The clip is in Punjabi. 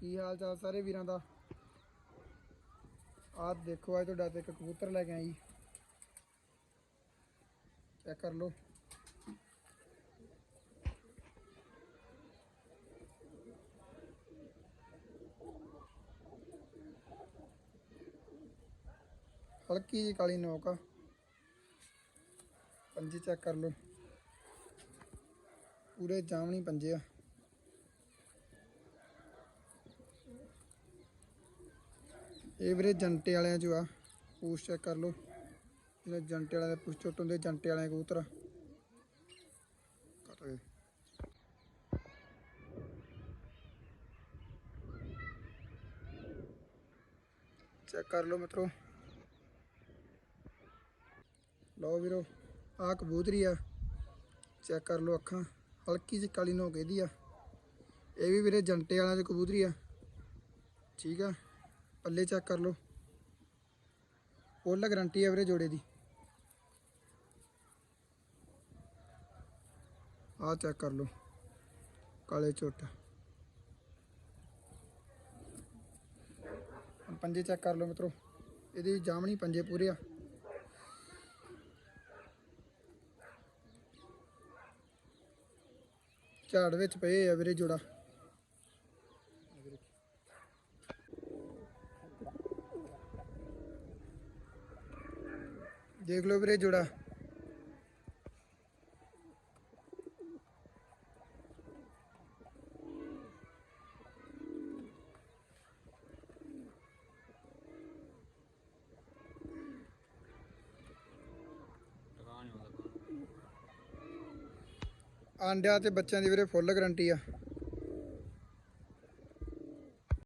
ਕੀ ਹਾਲ ਚਾਲ ਸਾਰੇ ਵੀਰਾਂ ਦਾ? ਆਹ ਦੇਖੋ, ਅੱਜ ਤੁਹਾਡਾ ਤੇ ਇੱਕ ਕਬੂਤਰ ਲੈ ਕੇ ਆਈ। ਚੈੱਕ ਕਰ ਲਓ। ਹਲਕੀ ਜਿਹੀ ਕਾਲੀ ਨੋਕ ਆ। ਪੰਜੀ ਚੈੱਕ ਕਰ ਲਓ। ਪੂਰੇ ਜਾਮਣੀ ਪੰਜੇ ਆ। ਇਹ ਵੀਰੇ ਜੰਟੇ ਵਾਲਿਆਂ ਚੋਂ ਆ। ਪੂਛ ਚੈੱਕ ਕਰ ਲਓ। ਜਿਹੜੇ ਜੰਟੇ ਵਾਲਿਆਂ ਦੇ ਪੂਛ ਚੁੱਟ ਹੁੰਦੇ ਜੰਟੇ ਵਾਲਿਆਂ ਦੇ ਕਬੂਤਰ ਕੱਟ ਗਏ ਚੈੱਕ ਕਰ ਲਓ ਮਿੱਤਰੋ। ਲਓ ਵੀਰੋ, ਆਹ ਕਬੂਤਰੀ ਆ। ਚੈੱਕ ਕਰ ਲਓ ਅੱਖਾਂ। ਹਲਕੀ ਜਿਹੀ ਕਾਲੀ ਨੋਕ ਇਹਦੀ ਆ। ਇਹ ਵੀ ਵੀਰੇ ਜੰਟੇ ਵਾਲਿਆਂ ਦੀ ਕਬੂਤਰੀ ਆ। ਠੀਕ ਆ। ਪੱਲੇ ਚੈੱਕ ਕਰ ਲਓ। ਫੁੱਲ ਗਰੰਟੀ ਆ ਵੀਰੇ ਜੋੜੇ ਦੀ। ਆਹ ਚੈੱਕ ਕਰ ਲਓ। ਕਾਲੇ ਝੁੱਟ। ਪੰਜੇ ਚੈੱਕ ਕਰ ਲਓ ਮਿੱਤਰੋ। ਇਹਦੀ ਜਾਮਣੀ ਪੰਜੇ ਪੂਰੇ ਆ। ਝਾੜ ਵਿੱਚ ਪਏ ਆ ਵੀਰੇ ਜੋੜਾ। ਦੇਖ ਲਓ ਵੀਰੇ ਜੋੜਾ। ਆਂਡਿਆਂ ਤੇ ਬੱਚਿਆਂ ਦੀ ਵੀਰੇ ਫੁੱਲ ਗਾਰੰਟੀ ਆ।